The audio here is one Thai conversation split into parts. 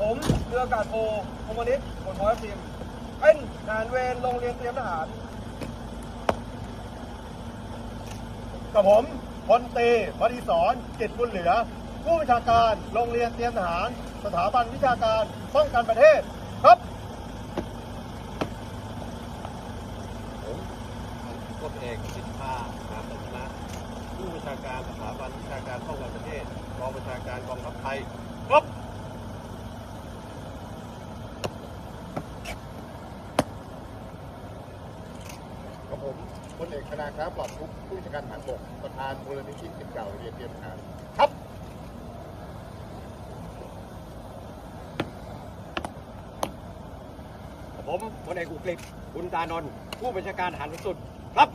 ผมเรืออากาศโทคมนิต์ผลพอยทีมเป็นทหารเวรโรงเรียนเตรียมทหารกับผมพลตรีวดีศรจิตบุญเหลือ ผู้บัญชาการโรงเรียนเตรียมทหาร สถาบันวิชาการป้องกันประเทศครับพลเอกสิทธาหาสัชนะผู้บัญชาการสถาบันวิชาการป้องกันประเทศกองบัญชาการกองทัพไทยครับ พลเอกธนาครับปลอดทุกผู้จัดการฐานบกประธานมูลนิธิสิทธิ์เก่าเรียนเตรียมทหารครับผมพลเอกอุกฤษบุญตานนท์ผู้บัญชาการทหารสูงสุดครับ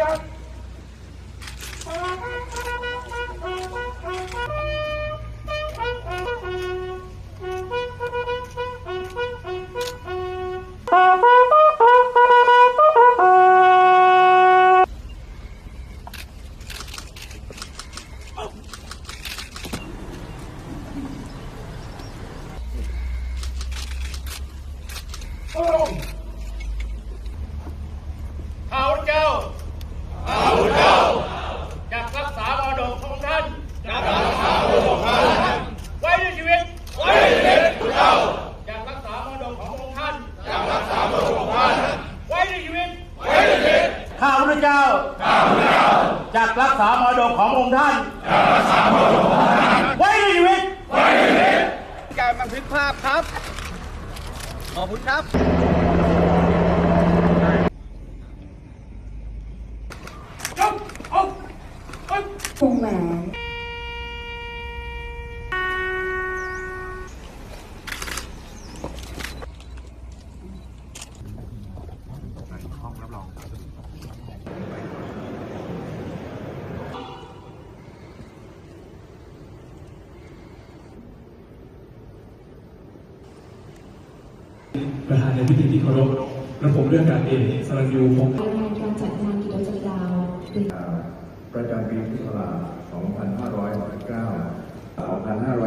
ข้ กษามรดกขององค์ท่านจะรักษามรดกของท่านไว้ในชีวิต การบันทึกภาพครับ ขอบคุณครับ วงแหวน ประธานในพิธีที่เคารพและผมเรื่องการเอกสรัญยูพงษ์รายงานการจัดงานกิจกรรมดาวโดยประจำปีพุทธศักราช2569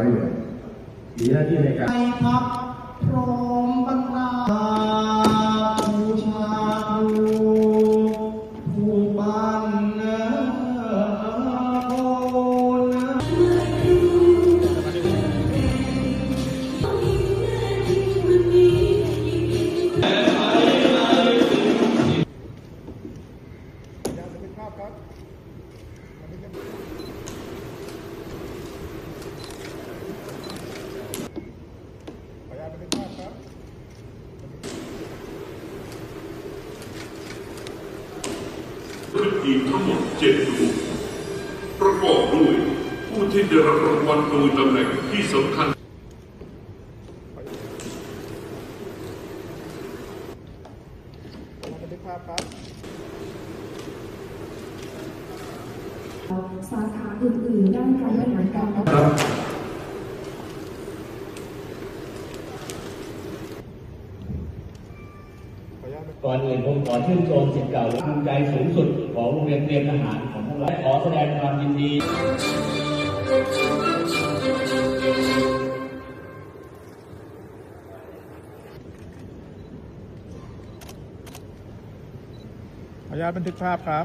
2500มีหน้าที่ในการพักพร้อมบรรดาบูชาค ขึ้นทีมทั้งหมดเจ็ดดวงประกอบด้วยผู้ที่ได้รับรางวัลโดยตำแหน่งที่สำคัญสาขาอื่นๆด้านการบริหารการ ก่อนอื่นผมขอชื่นชมสิทธิ์เก่าและภูมิใจสูงสุดของโรงเรียนเตรียมทหารของพวกเราและขอแสดงความยินดีขออนุญาตบันทึกภาพครับ